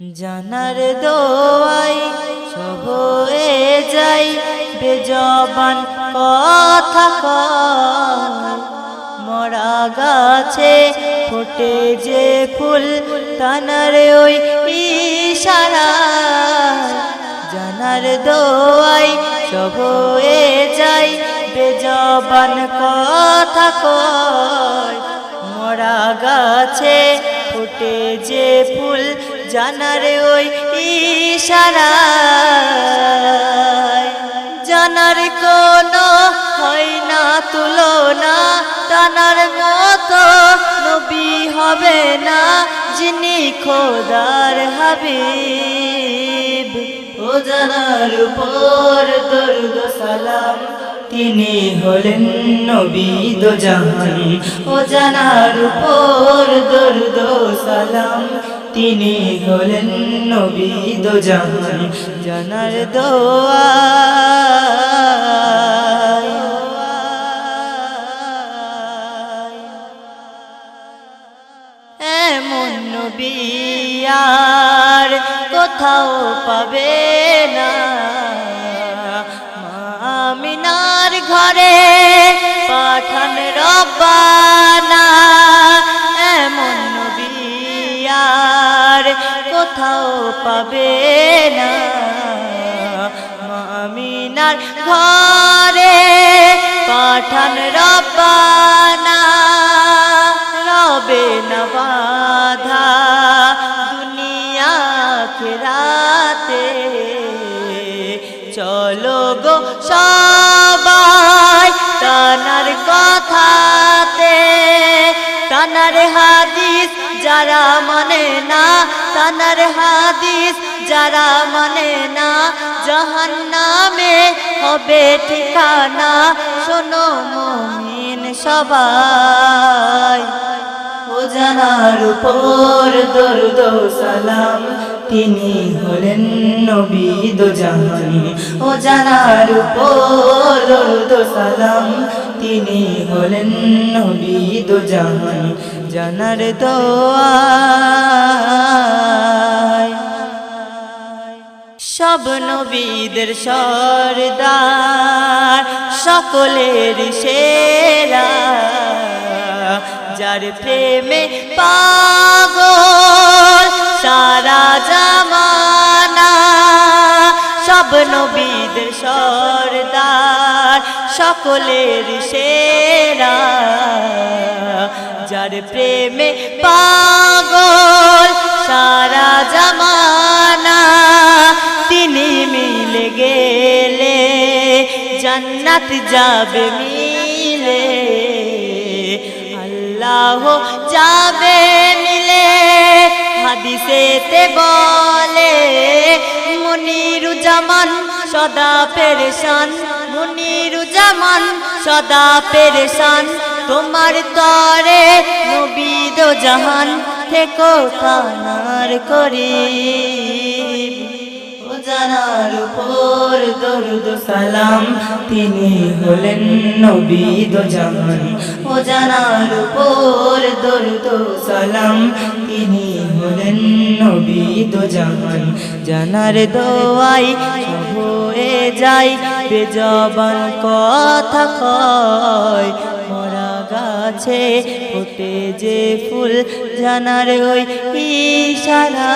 জানার দোয়াই সব হয়ে যাই, বেজবান কথা মরা গাছে ফোটে যে ফুল, তানার ওই ইশারা জানার দোয়াই সব হয়ে যাই, বেজবান কথা কয়। মরা গাছে ফুটে যে ফুল জানার ওই ইশারা জানার কোনো হয় না, তুলনা তানার মতো নবী হবে না, যিনি খোদার হাবিব। ও জানার উপর দরুদ সালাম, তিনি হলেন নবী দো জাহান। ও জানার উপর দরুদ সালাম তিনি হলেন নবী দো জানার দোয়া। এমন নবী আর কোথাও পাবে না। মামিনার ঘরে পাবে না। মামিনার ঘরে পাঠান রব্বানা। রবে না বাধা দুনিয়া খেরাতে চলো গো সবাই তানার কথাতে তানার হাদিস যারা মানে না, তানার হাদিস যারা মানে না জাহান নামে হবে ঠিকানা। শোনো মমিন সবাই। জানার উপর দরুদ সালাম। তিনি হলেন নবী দো জাহান। ও জানার উপর দরুদ সালাম। তিনি হলেন নবী দো জাহান। জানার দোয়ায়। সব নবীদের সরদার, সকলের সেরা। যার প্রেমে পাগল, সারা জামানা। সব নবীদের সরদার, সকলের সেরা। প্রেমে পাগল, সারা জামানা তিনি মিলে গেলে, জান্নাত যাবে মিলে। আল্লাহ যাবে মিলে, হাদিসেতে বলে, মনিরুজ্জামান সদা পেরেশান, মনিরুজ্জামান সদা পেরেশান। তোমার তরে নবীদ জাহান থেকো কানার করি জানার উপর দরুদ সালাম তিনি হলেন নবী দো জাহান। ও জানার উপর দরুদ সালাম তিনি হলেন নবী দো জাহান। জানার দোয়াই হয়ে যায় বেজবান কথা কয় গাছে ফোটে যে ফুল জানার ওই ইশারা।